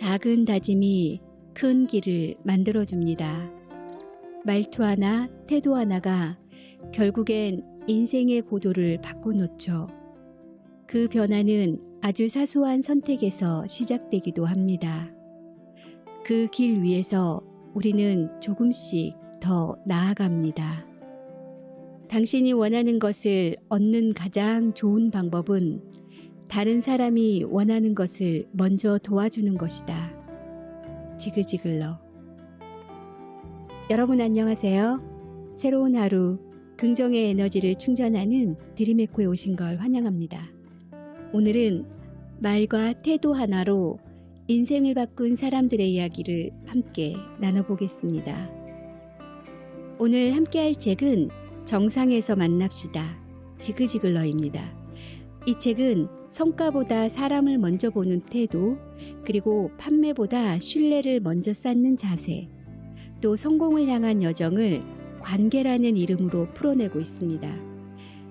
작은 다짐이 큰 길을 만들어줍니다. 말투 하나, 태도 하나가 결국엔 인생의 고도를 바꿔놓죠. 그 변화는 아주 사소한 선택에서 시작되기도 합니다. 그 길 위에서 우리는 조금씩 더 나아갑니다. 당신이 원하는 것을 얻는 가장 좋은 방법은 다른 사람이 원하는 것을 먼저 도와주는 것이다. 지그지글러. 여러분 안녕하세요. 새로운 하루, 긍정의 에너지를 충전하는 드림에코에 오신 걸 환영합니다. 오늘은 말과 태도 하나로 인생을 바꾼 사람들의 이야기를 함께 나눠보겠습니다. 오늘 함께 할 책은 정상에서 만납시다. 지그지글러입니다. 이 책은 성과보다 사람을 먼저 보는 태도, 그리고 판매보다 신뢰를 먼저 쌓는 자세, 또 성공을 향한 여정을 관계라는 이름으로 풀어내고 있습니다.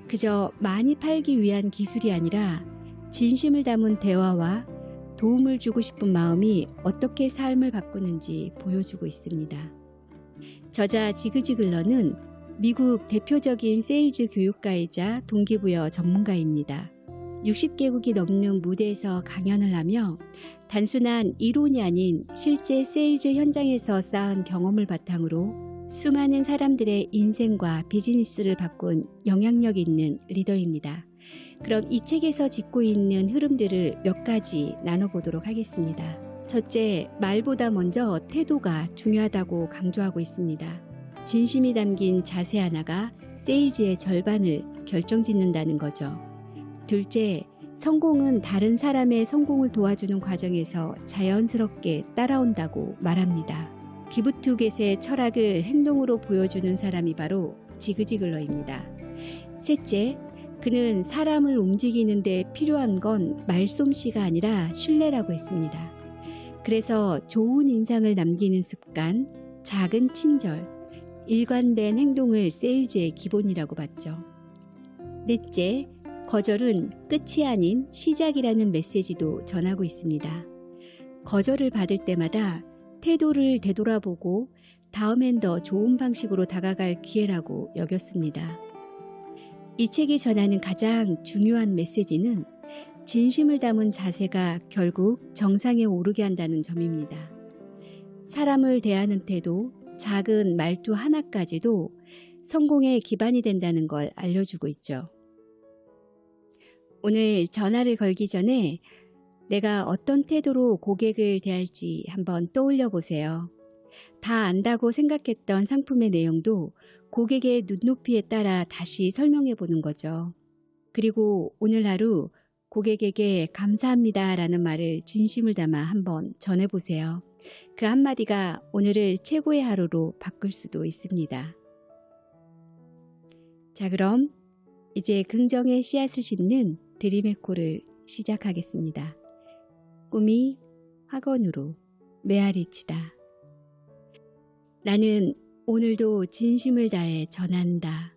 그저 많이 팔기 위한 기술이 아니라 진심을 담은 대화와 도움을 주고 싶은 마음이 어떻게 삶을 바꾸는지 보여주고 있습니다. 저자 지그지글러는 미국 대표적인 세일즈 교육가이자 동기부여 전문가입니다. 60개국이 넘는 무대에서 강연을 하며 단순한 이론이 아닌 실제 세일즈 현장에서 쌓은 경험을 바탕으로 수많은 사람들의 인생과 비즈니스를 바꾼 영향력 있는 리더입니다. 그럼 이 책에서 짚고 있는 흐름들을 몇 가지 나눠보도록 하겠습니다. 첫째, 말보다 먼저 태도가 중요하다고 강조하고 있습니다. 진심이 담긴 자세 하나가 세일즈의 절반을 결정짓는다는 거죠. 둘째, 성공은 다른 사람의 성공을 도와주는 과정에서 자연스럽게 따라온다고 말합니다. 기부투겟의 철학을 행동으로 보여주는 사람이 바로 지그지글러입니다. 셋째, 그는 사람을 움직이는데 필요한 건 말솜씨가 아니라 신뢰라고 했습니다. 그래서 좋은 인상을 남기는 습관, 작은 친절, 일관된 행동을 세일즈의 기본이라고 봤죠. 넷째, 거절은 끝이 아닌 시작이라는 메시지도 전하고 있습니다. 거절을 받을 때마다 태도를 되돌아보고 다음엔 더 좋은 방식으로 다가갈 기회라고 여겼습니다. 이 책이 전하는 가장 중요한 메시지는 진심을 담은 자세가 결국 정상에 오르게 한다는 점입니다. 사람을 대하는 태도, 작은 말투 하나까지도 성공의 기반이 된다는 걸 알려주고 있죠. 오늘 전화를 걸기 전에 내가 어떤 태도로 고객을 대할지 한번 떠올려 보세요. 다 안다고 생각했던 상품의 내용도 고객의 눈높이에 따라 다시 설명해 보는 거죠. 그리고 오늘 하루 고객에게 감사합니다 라는 말을 진심을 담아 한번 전해보세요. 그 한마디가 오늘을 최고의 하루로 바꿀 수도 있습니다. 자, 그럼 이제 긍정의 씨앗을 심는 드림의 코를 시작하겠습니다. 꿈이 학원으로 메아리치다. 나는 오늘도 진심을 다해 전한다.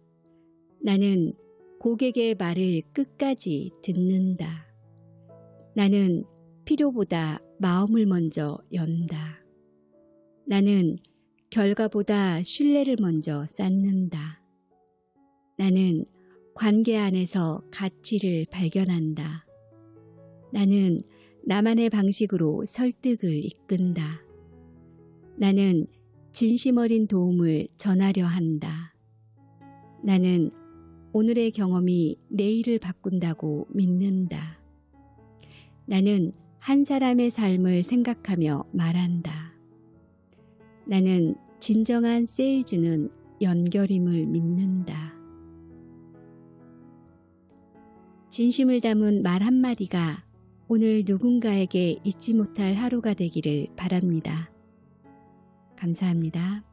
나는 고객의 말을 끝까지 듣는다. 나는 필요보다 마음을 먼저 연다. 나는 결과보다 신뢰를 먼저 쌓는다. 나는 관계 안에서 가치를 발견한다. 나는 나만의 방식으로 설득을 이끈다. 나는 진심 어린 도움을 전하려 한다. 나는 오늘의 경험이 내일을 바꾼다고 믿는다. 나는 한 사람의 삶을 생각하며 말한다. 나는 진정한 세일즈는 연결임을 믿는다. 진심을 담은 말 한마디가 오늘 누군가에게 잊지 못할 하루가 되기를 바랍니다. 감사합니다.